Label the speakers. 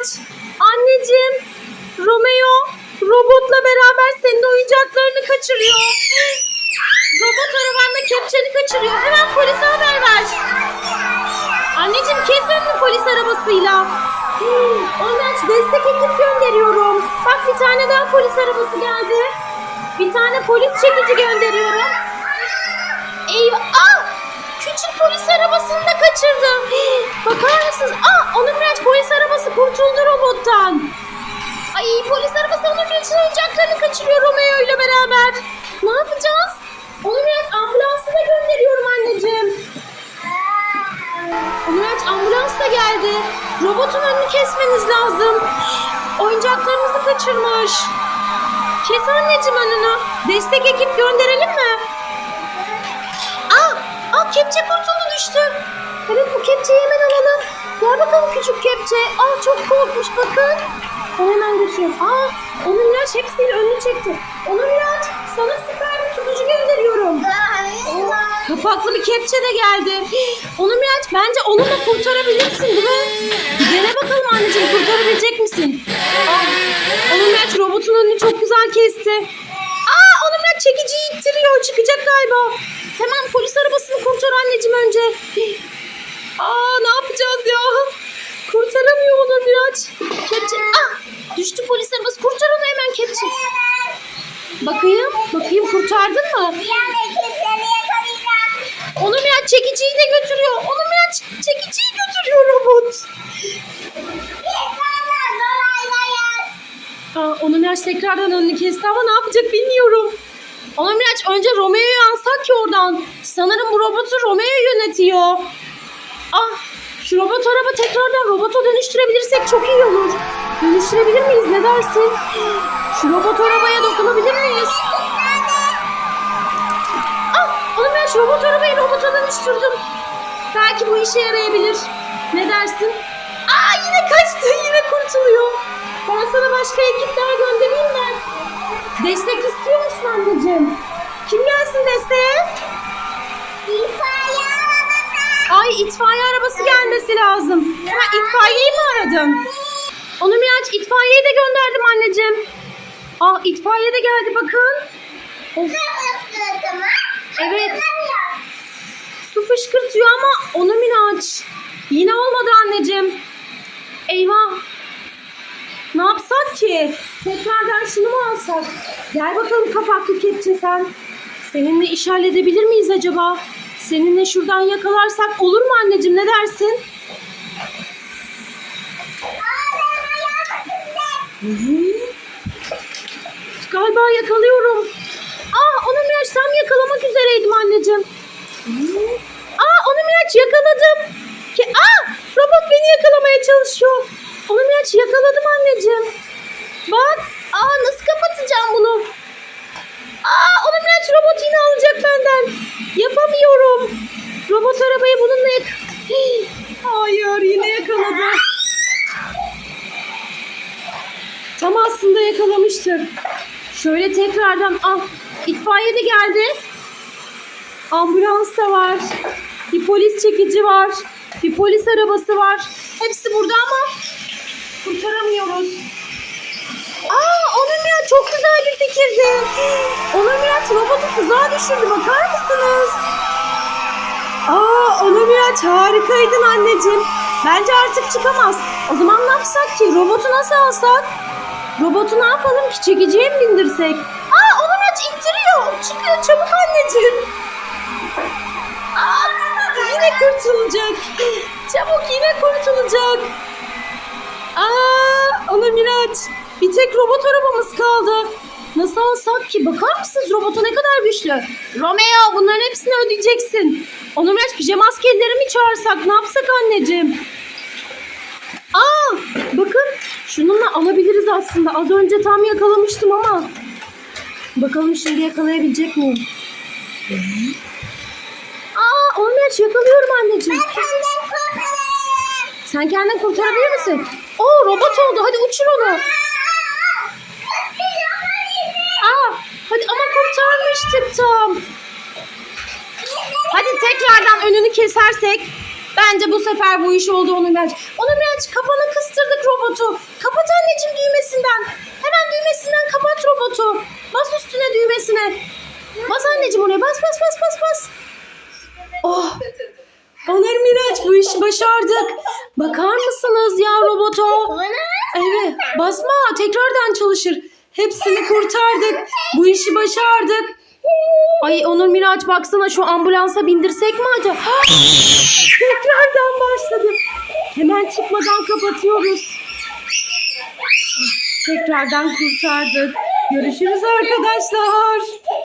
Speaker 1: Miraç. Anneciğim. Romeo robotla beraber senin oyuncaklarını kaçırıyor. Robot arabanla kepçeni kaçırıyor. Hemen polise haber ver. Anneciğim kes önünü polis arabasıyla. Hmm, Ondan destek ekip gönderiyorum. Bak bir tane daha polis arabası geldi. Bir tane polis çekici gönderiyorum. Eyvah! Küçük polis arabasını da kaçırdı. Hii, Bakar mısınız? Aa! Onur Miraç polis arabası kurtuldu robottan. Ay polis arabası Onur Miraç'ın oyuncaklarını kaçırıyor Romeo ile beraber. Ne yapacağız? Onur Miraç ambulansı da gönderiyorum anneciğim. Onur Miraç ambulans da geldi. Robotun önünü kesmeniz lazım. Oyuncaklarınızı kaçırmış. Kes anneciğim önünü. Destek ekip gönderelim mi? Aa, kepçe kurtuldu düştü. Evet bu kepçeyi hemen alalım. Gel bakalım küçük kepçe. Aa çok korkmuş bakın. O hemen götürüyor. Aa Onur Miraç hepsiyle önünü çekti. Onur Miraç sana süper bir tutucu gönderiyorum. Kapaklı bir kepçe de geldi. Onur Miraç bence onunla kurtarabilirsin değil mi? Dene bakalım anneciğim kurtarabilecek misin? Aa, Onur Miraç robotun önünü çok güzel kesti. Aa Onur Miraç çekiciyi ittiriyor çıkacak galiba. Hemen polis arabasını kurtar anneciğim önce. Aa ne yapacağız ya? Kurtaramıyor Onur Miraç. Kepçe. Ah düştü polis arabası kurtar onu hemen kepçe. Bakayım bakayım kurtardın mı? Onur Miraç çekiciyi de götürüyor. Onur Miraç çekiciyi götürüyor robot. Aa, Onur Miraç tekrardan önünü kesti ama ne yapacak bilmiyorum. Onur Miraç önce Romeo'yu alsak ki oradan. Sanırım bu robotu Romeo yönetiyor. Ah şu robot araba tekrardan robota dönüştürebilirsek çok iyi olur. Dönüştürebilir miyiz ne dersin? Şu robot arabaya dokunabilir miyiz? Ah Onur Miraç robot arabayı robota dönüştürdüm. Belki bu işe yarayabilir. Ne dersin? Aa yine kaçtı yine kurtuluyor. Ben sana başka ekipler göndereyim mi? Destek istiyor musun anneciğim? Kim gelsin desteğe? Ay itfaiye arabası gelmesi lazım. Ha itfaiyeyi mi aradın? Onu Miraç itfaiyeyi de gönderdim anneciğim. Ah itfaiye de geldi bakın. Of, Evet. su fışkırtıyor ama onu Miraç. Yine olmadı anneciğim. Eyvah. Ne yapsak ki? Tekrardan şunu mu alsak? Gel bakalım kapaklı kepçe sen. Seninle iş halledebilir miyiz acaba? Seninle şuradan yakalarsak olur mu anneciğim ne dersin? Hı hı. Galiba yakalıyorum. Aa onu Miraç tam yakalamak üzereydim anneciğim. Hı. Aa onu Miraç yakaladım. Ki, aa robot beni yakalamaya çalışıyor. Onu Miraç yakaladım anneciğim. Bak. Aa nasıl kapatacağım bunu? Aa onu Miraç robot yine alacak benden. Yapamıyorum. Robot arabayı bununla yak... Hayır yine yakaladı. Tam aslında yakalamıştır. Şöyle tekrardan al. İtfaiye de geldi. Ambulans da var. Bir polis çekici var. Bir polis arabası var. Hepsi burada ama kurtaramıyoruz. Aa Onur Miraç çok güzel bir fikirdi. Onur Miraç robotu tuzağa düşürdü bakar mısınız? Aa Onur Miraç harikaydın anneciğim. Bence artık çıkamaz. O zaman ne yapsak ki? Robotu nasıl alsak? Robotu ne yapalım ki? Çekiciye mi bindirsek? Aa Onur Miraç ittiriyor. Çıkıyor çabuk anneciğim. Aa yine kurtulacak. Çabuk yine kurtulacak. Aa Onur Miraç. Bir tek robot arabamız kaldı. Nasıl alsak ki? Bakar mısınız robotu ne kadar güçlü? Romeo bunların hepsini ödeyeceksin. Onur Miraç pijama askerleri mi çağırsak? Ne yapsak anneciğim? Aa bakın şununla alabiliriz aslında. Az önce tam yakalamıştım ama. Bakalım şimdi yakalayabilecek miyim? Aa Onur Miraç yakalıyorum anneciğim. Sen kendin kurtarabilir misin? Oo robot oldu. Hadi uçur onu. Aa, hadi ama kurtarmıştık tam. Hadi tekrardan önünü kesersek bence bu sefer bu iş oldu Onur Miraç. Onur Miraç kafanı kıstırdık robot robotu. Kapat anneciğim düğmesinden. Hemen düğmesinden kapat robotu. Bas üstüne düğmesine. Bas anneciğim oraya bas bas bas bas bas. Oh. Onur Miraç bu işi başardık. Bakar mısınız ya robota? Evet basma tekrardan çalışır. Hepsini kurtardık. Bu işi başardık. Ay Onur Miraç baksana şu ambulansa bindirsek mi acaba? tekrardan başladı. Hemen çıkmadan kapatıyoruz. Tekrardan kurtardık. Görüşürüz arkadaşlar.